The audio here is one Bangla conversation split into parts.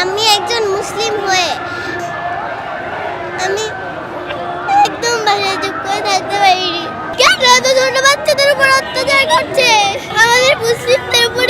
আমি একজন মুসলিম হয়ে আমি একদম বাসায় চুপ করে থাকতে পারিনি। কেন এত ছোট বাচ্চাদের উপর অত্যাচার করছে? আমাদের মুসলিমদের উপরেই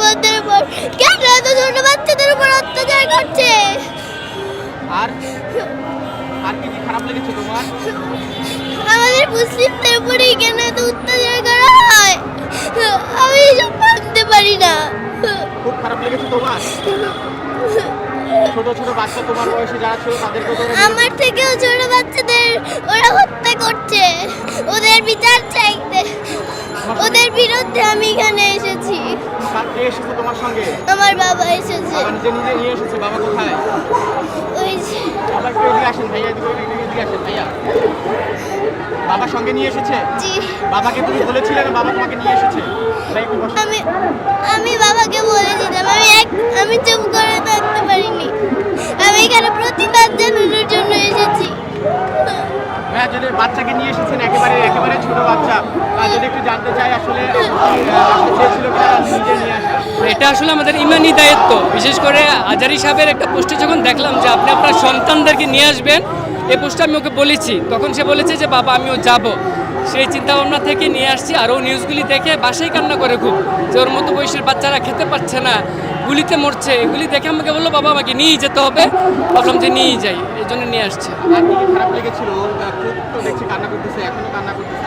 ভাই উপর। কেন এত ছোট বাচ্চাদের উপর অত্যাচার করছে? আর আর কি খারাপ লেগেছে তোমার? আমাদের মুসলিমদের উপরেই কেন এত অত্যাচার করা হয়? আমি এসব মানতে পারি না। খুব খারাপ লেগেছে তোমার? ছোট ছোট বাচ্চা তোমার বয়সে যারা ছিল তাদেরকে আমার থেকেও ছোট বাচ্চাদের ওরা হত্যা করছে। ওদের বিচার চাইতে। ওদের বিরুদ্ধে আমি এখানে এসেছি। কে এসেছে তোমার সঙ্গে? আমার বাবা এসেছে। বাবা নিজে নিজে নিয়ে এসেছে বাবা কোথায়? ওই যে বাবা একটু এদিকে আসেন ভাইয়া এদিকে এদিকে এদিকে আসেন ভাইয়া। বাবার সঙ্গে নিয়ে এসেছে? জি। বাবাকে তুমি বলেছিলে না বাবা তোমাকে নিয়ে এসেছে? ভাই একটু বসো। আমি আমি বাবাকে বলেছিলাম আমি এক আমি চুপ করে থাকতে পারিনি। আমি এখানে প্রতিবাদ জানানোর জন্য এসেছি। ভাইয়া যদি বাচ্চাকে নিয়ে এসেছেন একেবারে একেবারে ছোট বাচ্চা। যদি একটু জানতে চাই আসলে এটা আসলে আমাদের ইমানি দায়িত্ব। বিশেষ করে আজারি সাহেবের একটা পোস্টে যখন দেখলাম যে আপনি আপনার সন্তানদেরকে নিয়ে আসবেন এই পোস্টটা আমি ওকে বলেছি। তখন সে বলেছে যে বাবা আমিও যাব। সেই চিন্তা ভাবনা থেকে নিয়ে আসছি আর ও নিউজগুলি দেখে বাসায় কান্না করে খুব। যে ওর মতো বয়সের বাচ্চারা খেতে পারছে না গুলিতে মরছে এগুলি দেখে আমাকে বলল বাবা আমাকে নিয়েই যেতে হবে। ভাবলাম যে নিয়েই যাই এই জন্য নিয়ে আসছে। খারাপ লেগেছিল? দেখছি কান্না করতেছে এখনও কান্না করতেছে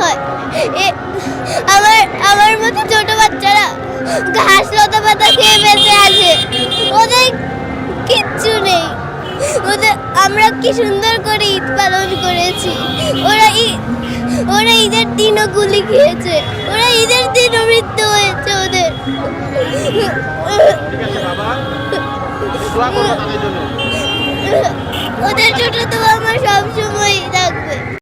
হয়। আমার আমার মতো ছোট বাচ্চারা ঘাস লতা পাতা খেয়ে বেঁচে আছে। ওদের কিচ্ছু নেই। ওদের, আমরা কি সুন্দর করে ঈদ পালন করেছি। ওরা ওরা ঈদের দিনও গুলি খেয়েছে। ওরা ঈদের দিনও মৃত্যু হয়েছে ওদের। ওদের ছোট তো আমার সবসময় থাকবে।